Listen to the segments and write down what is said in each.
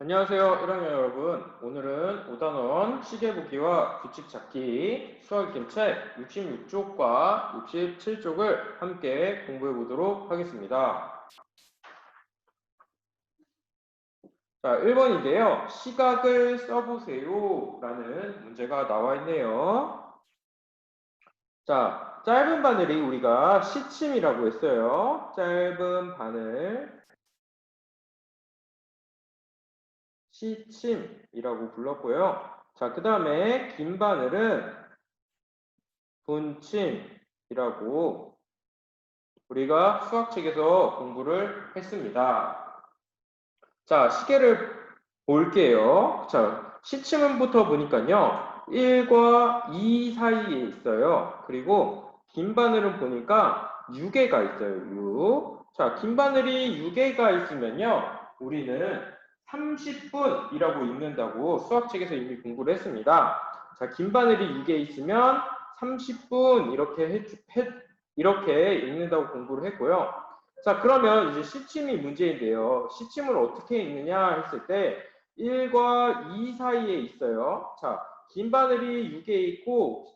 안녕하세요 1학년 여러분. 오늘은 5단원 시계보기와 규칙 찾기 수학 kiểm 책 66쪽과 67쪽을 함께 공부해 보도록 하겠습니다. 자 1번인데요. 시각을 써보세요 라는 문제가 나와 있네요. 자 짧은 바늘이 우리가 시침이라고 했어요. 짧은 바늘 시침이라고 불렀고요. 자, 그 다음에 긴 바늘은 분침이라고 우리가 수학책에서 공부를 했습니다. 자, 시계를 볼게요. 자, 시침은부터 보니까요. 1과 2 사이에 있어요. 그리고 긴 바늘은 보니까 6개가 있어요. 6. 자, 긴 바늘이 6개가 있으면요. 우리는 30분이라고 읽는다고 수학책에서 이미 공부를 했습니다. 자, 긴 바늘이 6개 있으면 30분 이렇게 해, 해, 이렇게 읽는다고 공부를 했고요. 자, 그러면 이제 시침이 문제인데요. 시침을 어떻게 읽느냐 했을 때 1과 2 사이에 있어요. 자, 긴 바늘이 6개 있고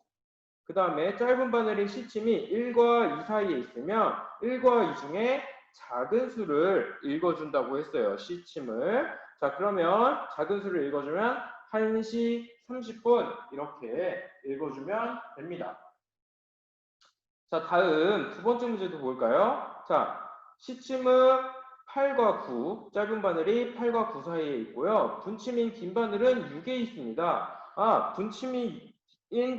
그 다음에 짧은 바늘의 시침이 1과 2 사이에 있으면 1과 2 중에 작은 수를 읽어준다고 했어요. 시침을. 자, 그러면 작은 수를 읽어주면 1시 30분 이렇게 읽어주면 됩니다. 자, 다음 두 번째 문제도 볼까요? 자, 시침은 8과 9, 짧은 바늘이 8과 9 사이에 있고요. 분침인 긴 바늘은 6에 있습니다. 아, 분침인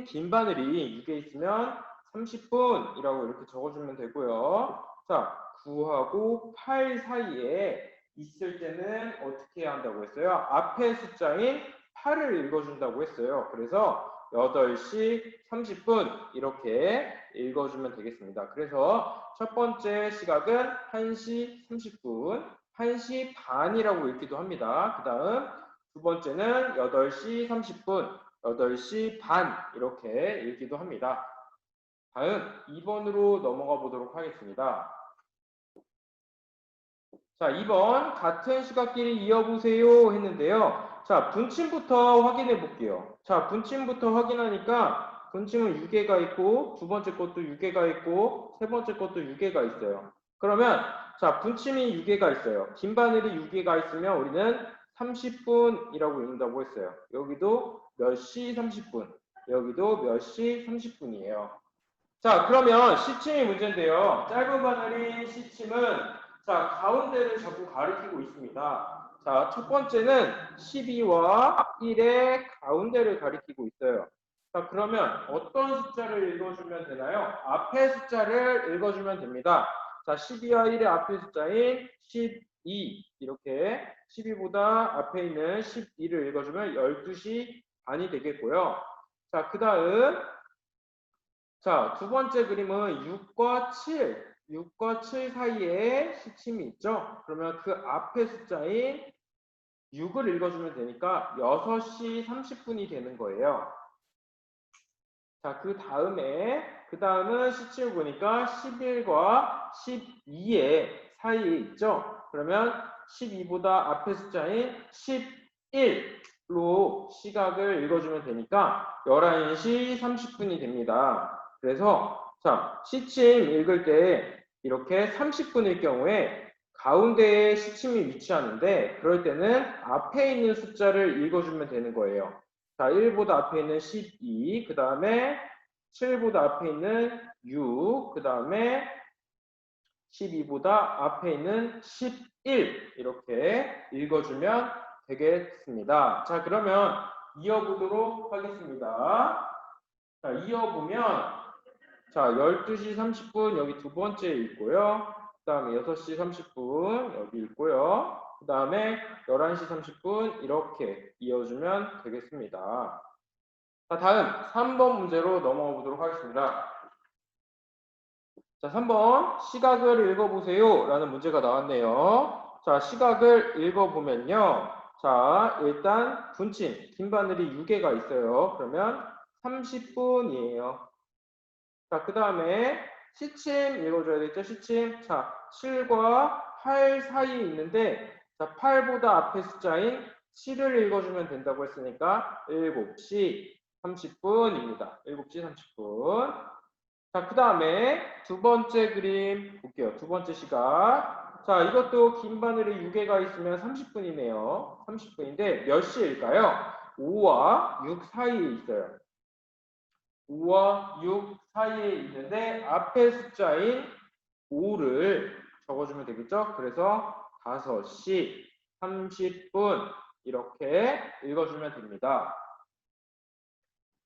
긴 바늘이 6에 있으면 30분이라고 이렇게 적어주면 되고요. 자, 9하고 8 사이에 있을 때는 어떻게 해야 한다고 했어요? 앞에 숫자인 8을 읽어준다고 했어요. 그래서 8시 30분 이렇게 읽어주면 되겠습니다. 그래서 첫 번째 시각은 1시 30분, 1시 반이라고 읽기도 합니다. 그 다음 두 번째는 8시 30분, 8시 반 이렇게 읽기도 합니다. 다음 2번으로 넘어가 보도록 하겠습니다. 자, 2번 같은 시각끼리 이어보세요 했는데요. 자, 분침부터 확인해 볼게요. 자, 분침부터 확인하니까 분침은 6개가 있고 두 번째 것도 6개가 있고 세 번째 것도 6개가 있어요. 그러면 자, 분침이 6개가 있어요. 긴 바늘이 6개가 있으면 우리는 30분이라고 읽는다고 했어요. 여기도 몇 시 30분, 여기도 몇 시 30분이에요. 자, 그러면 시침이 문제인데요. 짧은 바늘이 시침은 자, 가운데를 자꾸 가리키고 있습니다. 자, 첫 번째는 12와 1의 가운데를 가리키고 있어요. 자, 그러면 어떤 숫자를 읽어주면 되나요? 앞에 숫자를 읽어주면 됩니다. 자, 12와 1의 앞에 숫자인 12 이렇게 12보다 앞에 있는 12를 읽어주면 12시 반이 되겠고요. 자, 그 다음 자, 두 번째 그림은 6과 7 6과 7 사이에 시침이 있죠? 그러면 그 앞에 숫자인 6을 읽어주면 되니까 6시 30분이 되는 거예요. 자, 그 다음에, 그 다음은 시침을 보니까 11과 12의 사이에 있죠? 그러면 12보다 앞에 숫자인 11로 시각을 읽어주면 되니까 11시 30분이 됩니다. 그래서 자, 시침 읽을 때 이렇게 30분일 경우에 가운데에 시침이 위치하는데 그럴 때는 앞에 있는 숫자를 읽어주면 되는 거예요. 자, 1보다 앞에 있는 12, 그 다음에 7보다 앞에 있는 6, 그 다음에 12보다 앞에 있는 11 이렇게 읽어주면 되겠습니다. 자, 그러면 이어보도록 하겠습니다. 자, 이어보면 자, 12시 30분 여기 두 번째 있고요. 그 다음에 6시 30분 여기 있고요. 그 다음에 11시 30분 이렇게 이어주면 되겠습니다. 자, 다음 3번 문제로 넘어가 보도록 하겠습니다. 자, 3번 시각을 읽어보세요 라는 문제가 나왔네요. 자, 시각을 읽어보면요. 자, 일단 분침, 긴 바늘이 6개가 있어요. 그러면 30분이에요. 자, 그 다음에 시침 읽어줘야겠죠? 시침. 자, 7과 8 사이에 있는데 자, 8보다 앞에 숫자인 7을 읽어주면 된다고 했으니까 7시 30분입니다. 7시 30분. 자, 그 다음에 두 번째 그림 볼게요. 두 번째 시각. 자, 이것도 긴 바늘에 6개가 있으면 30분이네요. 30분인데 몇 시일까요? 5와 6 사이에 있어요. 5와 6 사이에 있는데 앞에 숫자인 5를 적어주면 되겠죠? 그래서 5시 30분 이렇게 읽어주면 됩니다.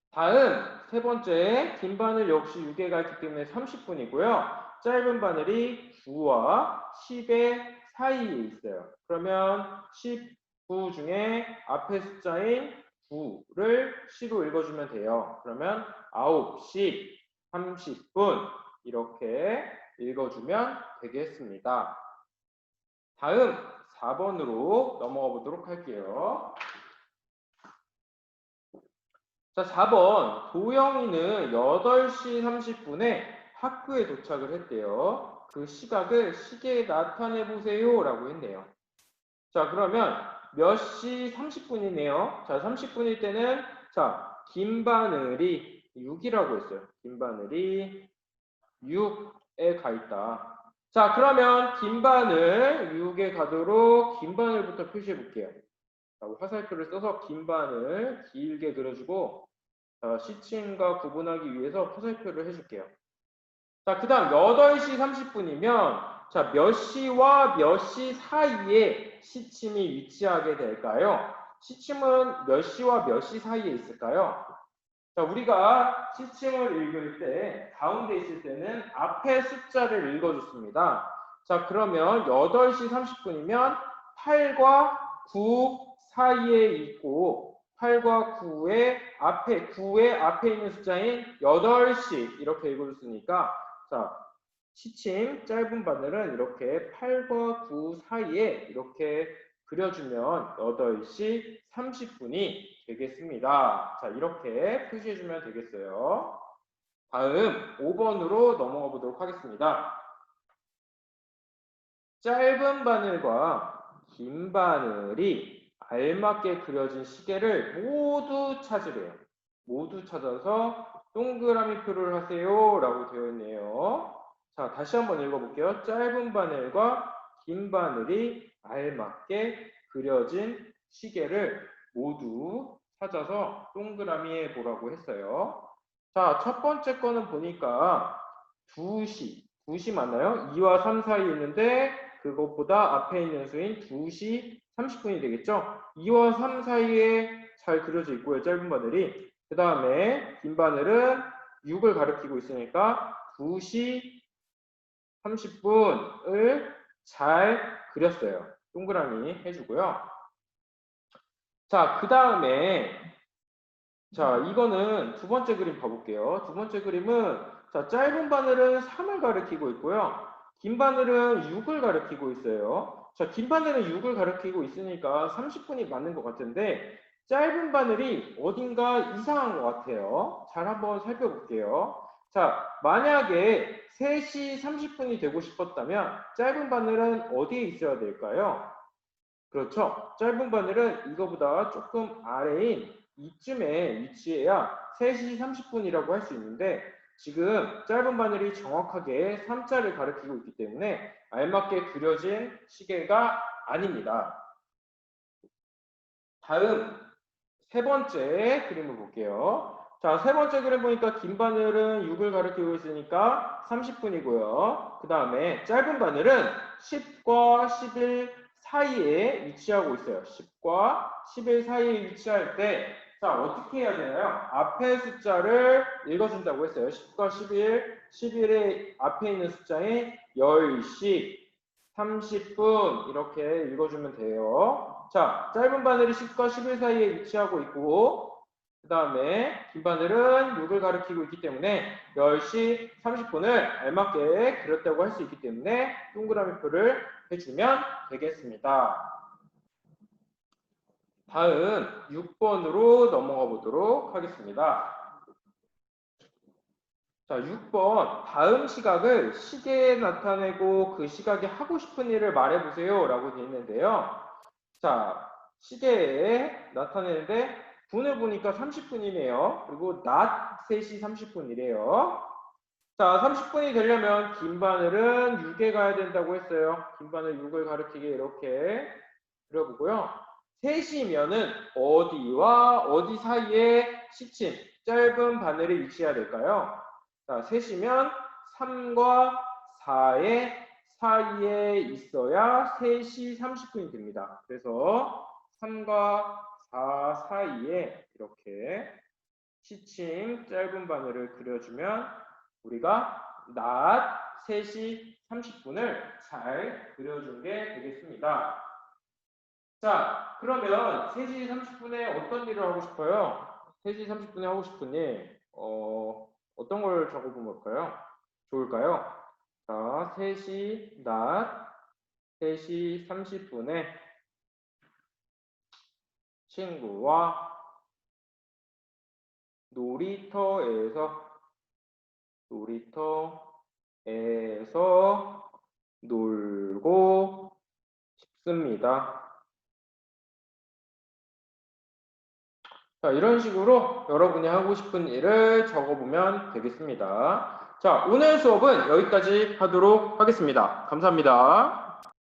다음 세 번째 긴 바늘 역시 6개가 있기 때문에 30분이고요. 짧은 바늘이 9와 10의 사이에 있어요. 그러면 19 중에 앞에 숫자인 9를 시로 읽어주면 돼요. 그러면 9시 30분 이렇게 읽어주면 되겠습니다. 다음 4번으로 넘어가 보도록 할게요. 자, 4번. 도영이는 8시 30분에 학교에 도착을 했대요. 그 시각을 시계에 나타내 보세요. 라고 했네요. 자, 그러면 몇 시 30분이네요. 자, 30분일 때는 자, 긴 바늘이 6이라고 했어요. 긴 바늘이 6에 가 있다. 자, 그러면 긴 바늘 6에 가도록 긴 바늘부터 표시해 볼게요. 자, 화살표를 써서 긴 바늘 길게 그려주고 자, 시침과 구분하기 위해서 화살표를 해줄게요. 자, 그 다음 8시 30분이면 자, 몇 시와 몇 시 사이에 시침이 위치하게 될까요? 시침은 몇 시와 몇 시 사이에 있을까요? 자, 우리가 시침을 읽을 때 가운데 있을 때는 앞에 숫자를 읽어줬습니다. 자, 그러면 8시 30분이면 8과 9 사이에 있고 8과 9의 앞에 9의 앞에 있는 숫자인 8시 이렇게 읽어줬으니까 자 시침 짧은 바늘은 이렇게 8과 9 사이에 이렇게 그려주면 8시 30분이 되겠습니다. 자 이렇게 표시해주면 되겠어요. 다음 5번으로 넘어가 보도록 하겠습니다. 짧은 바늘과 긴 바늘이 알맞게 그려진 시계를 모두 찾으래요. 모두 찾아서 동그라미 표를 하세요. 라고 되어 있네요. 자, 다시 한번 읽어볼게요. 짧은 바늘과 긴 바늘이 알맞게 그려진 시계를 모두 찾아서 동그라미에 보라고 했어요. 자, 첫 번째 거는 보니까 2시, 2시 맞나요? 2와 3 사이에 있는데 그것보다 앞에 있는 수인 2시 30분이 되겠죠? 2와 3 사이에 잘 그려져 있고요. 짧은 바늘이. 그 다음에 긴 바늘은 6을 가리키고 있으니까 2시 30분을 잘 그렸어요. 동그라미 해주고요. 자, 그 다음에 자, 이거는 두 번째 그림 봐볼게요. 두 번째 그림은 자, 짧은 바늘은 3을 가리키고 있고요. 긴 바늘은 6을 가리키고 있어요. 자, 긴 바늘은 6을 가리키고 있으니까 30분이 맞는 것 같은데 짧은 바늘이 어딘가 이상한 것 같아요. 잘 한번 살펴볼게요. 자, 만약에 3시 30분이 되고 싶었다면 짧은 바늘은 어디에 있어야 될까요? 그렇죠. 짧은 바늘은 이거보다 조금 아래인 이쯤에 위치해야 3시 30분이라고 할 수 있는데 지금 짧은 바늘이 정확하게 3자를 가리키고 있기 때문에 알맞게 그려진 시계가 아닙니다. 다음 세 번째 그림을 볼게요. 자, 세 번째 그림 보니까 긴 바늘은 6을 가리키고 있으니까 30분이고요. 그 다음에 짧은 바늘은 10과 11 사이에 위치하고 있어요. 10과 11 사이에 위치할 때, 자, 어떻게 해야 되나요? 앞에 숫자를 읽어준다고 했어요. 10과 11, 11의 앞에 있는 숫자인 10시, 30분, 이렇게 읽어주면 돼요. 자, 짧은 바늘이 10과 11 사이에 위치하고 있고, 그 다음에 긴 바늘은 6을 가리키고 있기 때문에 10시 30분을 알맞게 그렸다고 할 수 있기 때문에 동그라미 표를 해주면 되겠습니다. 다음 6번으로 넘어가 보도록 하겠습니다. 자, 6번. 다음 시각을 시계에 나타내고 그 시각에 하고 싶은 일을 말해보세요. 라고 되어 있는데요. 자, 시계에 나타내는데 분을 보니까 30분이네요. 그리고 낮 3시 30분이래요. 자, 30분이 되려면 긴 바늘은 6에 가야 된다고 했어요. 긴 바늘 6을 가리키게 이렇게 그려보고요. 3시면은 어디와 어디 사이에 시침, 짧은 바늘이 위치해야 될까요? 자, 3시면 3과 4의 사이에 있어야 3시 30분이 됩니다. 그래서 3과 4 사이에 이렇게 시침 짧은 바늘을 그려주면 우리가 낮 3시 30분을 잘 그려준 게 되겠습니다. 자, 그러면 3시 30분에 어떤 일을 하고 싶어요? 3시 30분에 하고 싶은 일, 어, 어떤 걸 적어보면 뭘까요? 좋을까요? 자, 3시, 낮 3시 30분에 친구와 놀이터에서 놀이터에서 놀고 싶습니다. 자, 이런 식으로 여러분이 하고 싶은 일을 적어보면 되겠습니다. 자, 오늘 수업은 여기까지 하도록 하겠습니다. 감사합니다.